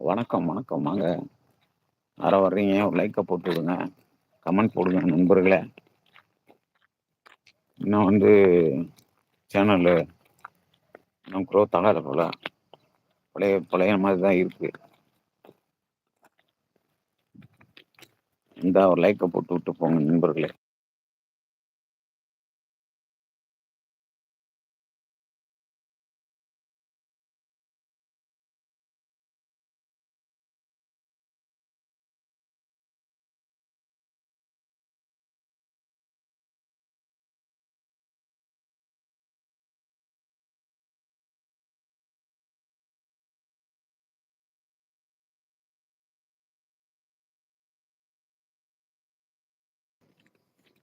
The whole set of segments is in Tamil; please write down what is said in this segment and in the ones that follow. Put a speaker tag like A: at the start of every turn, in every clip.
A: வணக்கம் வணக்கம். வாங்க. யாரோ வர்றீங்க? ஒரு லைக்கை போட்டு விடுங்க கமெண்ட் போடுங்க நண்பர்களே. இன்னும் வந்து சேனலு இன்னும் க்ரோத் ஆகாத போல. பழைய பழைய மாதிரி தான் இருக்கு. இந்த ஒரு லைக்கை போட்டு விட்டு போங்க நண்பர்களே.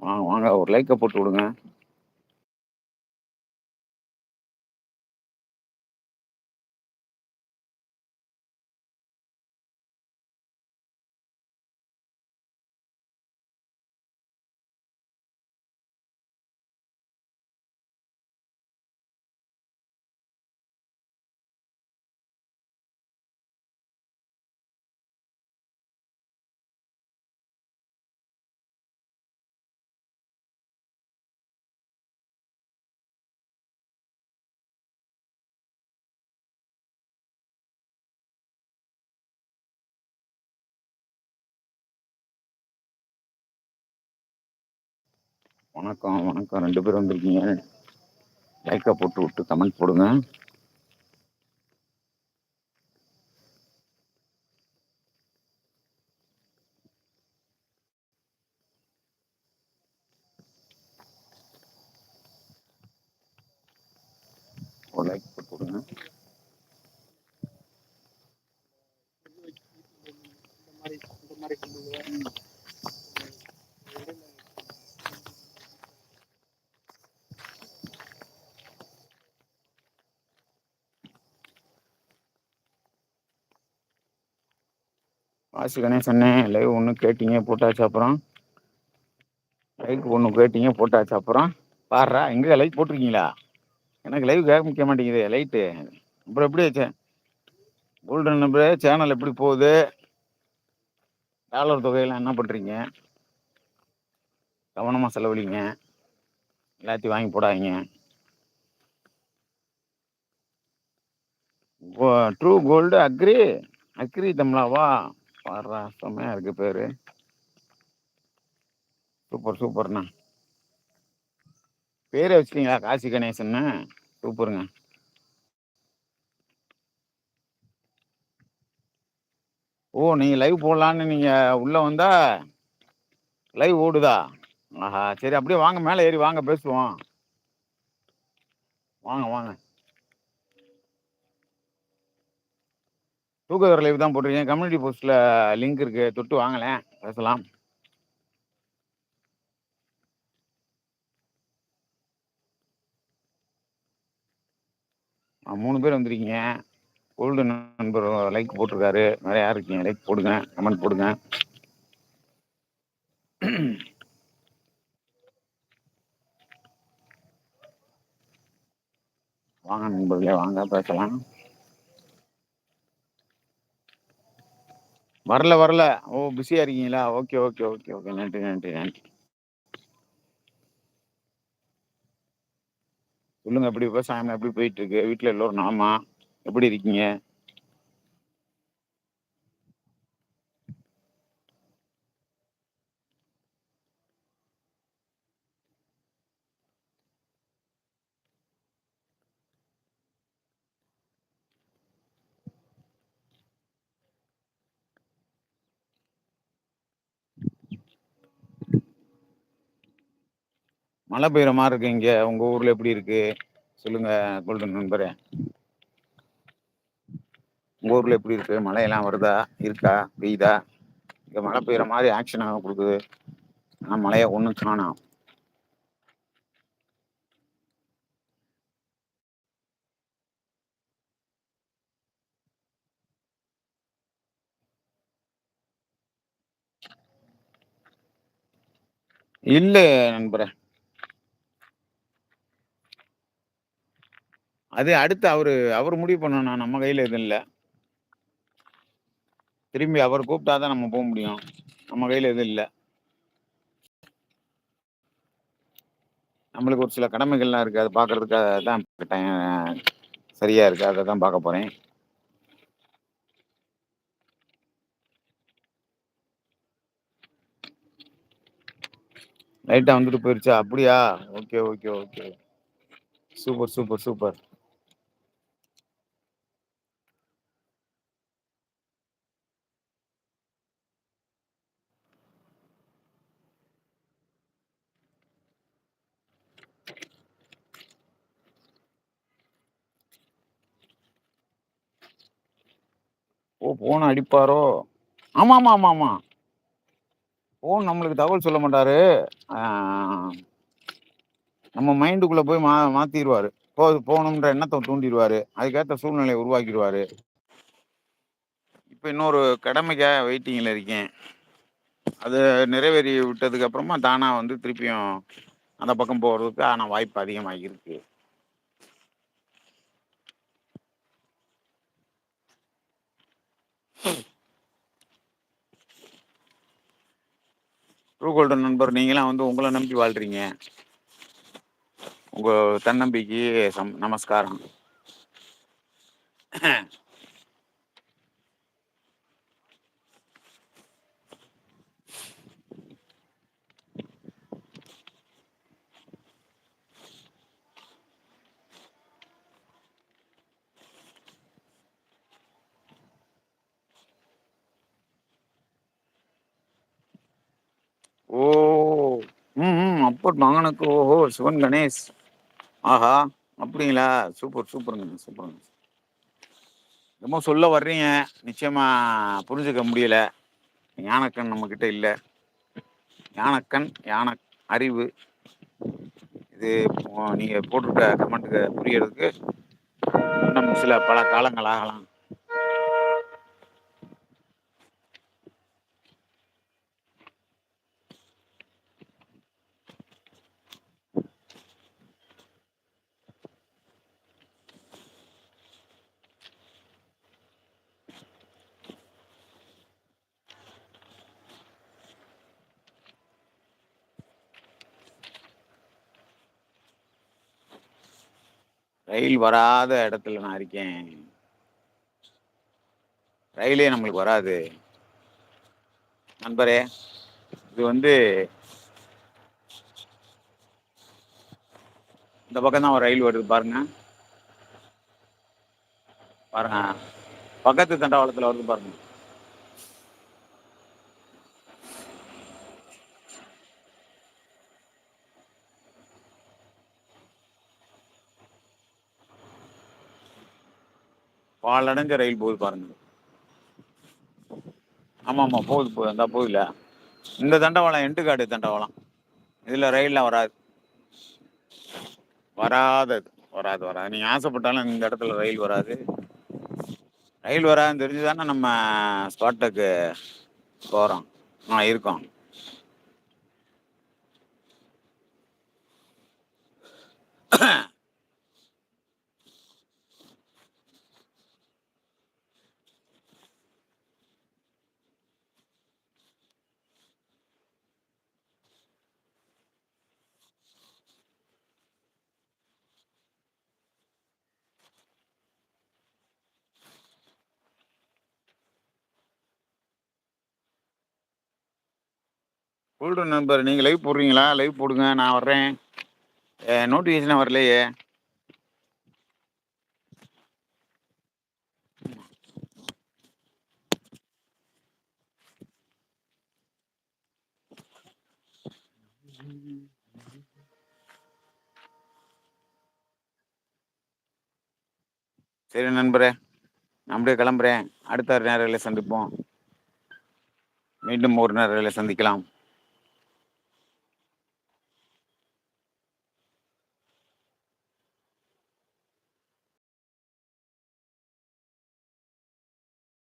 A: வாங்க வாங்க ஒரு லைக்கை போட்டு விடுங்க. வணக்கம் வணக்கம். ரெண்டு பேரும் வந்திருக்கீங்க. லைக்கை போட்டு விட்டு கமெண்ட் போடுங்க. ஒரு லைக் போட்டு விடுங்க. வாசி கணேசண்ணே லைவ் ஒன்று கேட்டீங்க போட்டாச்சு அப்புறம். லைக் ஒன்று கேட்டீங்க போட்டாச்சு அப்புறம். பாடுறா எங்கே லைக் போட்டிருக்கீங்களா? எனக்கு லைவ் கேட்க முடிய மாட்டேங்குது லைட்டு அப்புறம் எப்படி வச்சேன் கோல்டன் நம்பர் சேனல் எப்படி போகுது? டாலர் தொகையெல்லாம் என்ன பண்ணுறீங்க கவனமாக செலவழிங்க. எல்லாத்தையும் வாங்கி போடாதீங்க. ட்ரூ கோல்டு அக்ரி அக்ரி தமிழாவா? பாடுறா செம்மையா இருக்கு பேரு. சூப்பர் சூப்பர்ண்ணா பேரே வச்சிட்டீங்களா காசி கணேசன்னு? சூப்பருங்க ஓ நீங்கள் லைவ் போடலான்னு நீங்கள் உள்ளே வந்தா லைவ் ஓடுதா? ஆஹா சரி அப்படியே வாங்க மேலே ஏறி வாங்க பேசுவோம். வாங்க வாங்க. தூக்கதர லைவ் தான் போட்டிருக்கேன். கம்யூனிட்டி போஸ்ட்ல லிங்க் இருக்கு. தொட்டு வாங்கலேன் பேசலாம். மூணு பேர் வந்திருக்கீங்க. கோல்டு நண்பர் லைக் போட்டிருக்காரு. நிறைய யார் இருக்கீங்க? லைக் போடுங்க. கமெண்ட் போடுங்க. வாங்க நண்பர்களே வாங்க பேசலாம். வரல வரல. ஓ பிஸியா இருக்கீங்களா? ஓகே ஓகே ஓகே ஓகே நன்றி நன்றி நன்றி. சொல்லுங்க எப்படி விவசாயம் எப்படி போயிட்டு இருக்கு? வீட்டுல எல்லோரும் நாமா எப்படி இருக்கீங்க? மழை பெய்யுற மாதிரி இருக்கு இங்க. உங்க ஊர்ல எப்படி இருக்கு? சொல்லுங்க கோல்டன் நண்பரே உங்க ஊர்ல எப்படி இருக்கு? மழையெல்லாம் வருதா? இருக்கா? பெய்யுதா? இங்க மழை பெய்யுற மாதிரி ஆக்ஷனாக கொடுக்குது. ஆனா மழையை ஒன்றும் காணும் இல்ல நண்பரே. அது அடுத்து அவரு அவர் முடிவு பண்ணணும் நம்ம கையில எதுவும் இல்லை. திரும்பி அவர் கூப்பிட்டா தான் நம்ம போக முடியும். நம்ம கையில் எதுவும் இல்லை. நம்மளுக்கு ஒரு சில கடமைகள்லாம் இருக்குது அதை பார்க்கறதுக்காக தான் டைம் சரியாக இருக்குது அதை தான் பார்க்க போகிறேன் லைட்டாக வந்துட்டு போயிருச்சா? அப்படியா? Okay okay okay. Super super super. ஓ போன அடிப்பாரோ? ஆமா ஆமா ஆமா ஆமா போன் நம்மளுக்கு தகவல் சொல்ல மாட்டாரு. நம்ம மைண்டுக்குள்ள போய் மா மாத்திடுவாரு போ போகணுன்ற எண்ணத்தை தூண்டிடுவாரு. அதுக்கேற்ற சூழ்நிலையை உருவாக்கிடுவாரு. இப்போ இன்னொரு கடமைக்காக வெயிட்டிங்கில் இருக்கேன். அது நிறைவேறி விட்டதுக்கு அப்புறமா தானாக வந்து திருப்பியும் அந்த பக்கம் போகிறதுக்கு ஆனால் வாய்ப்பு அதிகமாக இருக்குது ட்ரூ கோல்டன் நண்பர் நீங்களாம் வந்து உங்களை நம்பி வாழ்றீங்க. உங்க தன்னம்பிக்கை சம் நமஸ்காரம் ஓ சூப்பர் மகனுக்கு ஓஹோ சிவன் கணேஷ். ஆஹா அப்படிங்களா? சூப்பர் சூப்பருங்க சூப்பருங்க ரொம்ப சொல்ல வர்றீங்க. நிச்சயமா புரிஞ்சுக்க முடியல. ஞானக்கண் நம்ம கிட்ட இல்லை. ஞானக்கண் யான அறிவு. இது நீங்கள் நீங்க போட்டிருக்க கமெண்ட்டுக்கு புரியறதுக்கு இன்னும் சில பல காலங்கள் ஆகலாம். ரயில் வராத இடத்துல நான் இருக்கேன். ரயிலே நம்மளுக்கு வராது. நண்பரே இது வந்து இந்த பக்கம் தான் ஒரு ரயில் வருது பாருங்க. பாருங்க. பக்கத்து தண்டவாளத்தில் வருது பாருங்க. பாலடைஞ்ச ரயில் போகுது பாருங்க. ஆமாம் ஆமாம் போகுது போகுது அந்த போகுதுல இந்த தண்டவாளம் எண்டுக்காடு தண்டவாளம். இதில் ரயிலெலாம் வராது. வராதது வராது வராது. நீங்கள் ஆசைப்பட்டாலும் இந்த இடத்துல ரயில் வராது. ரயில் வராதுன்னு தெரிஞ்சு தானே நம்ம ஸ்பாட்டுக்கு போகிறோம் ஆ இருக்கோம். கூல்டு நண்பர். நீங்கள் லைவ் போடுறீங்களா? லைவ் போடுங்க நான் வர்றேன். நோட்டிஃபிகேஷன் வரலையே. சரி நண்பரே நான் அப்படியே கிளம்புறேன். அடுத்த நேரில் சந்திப்போம். மீண்டும் ஒரு நேரில் சந்திக்கலாம்.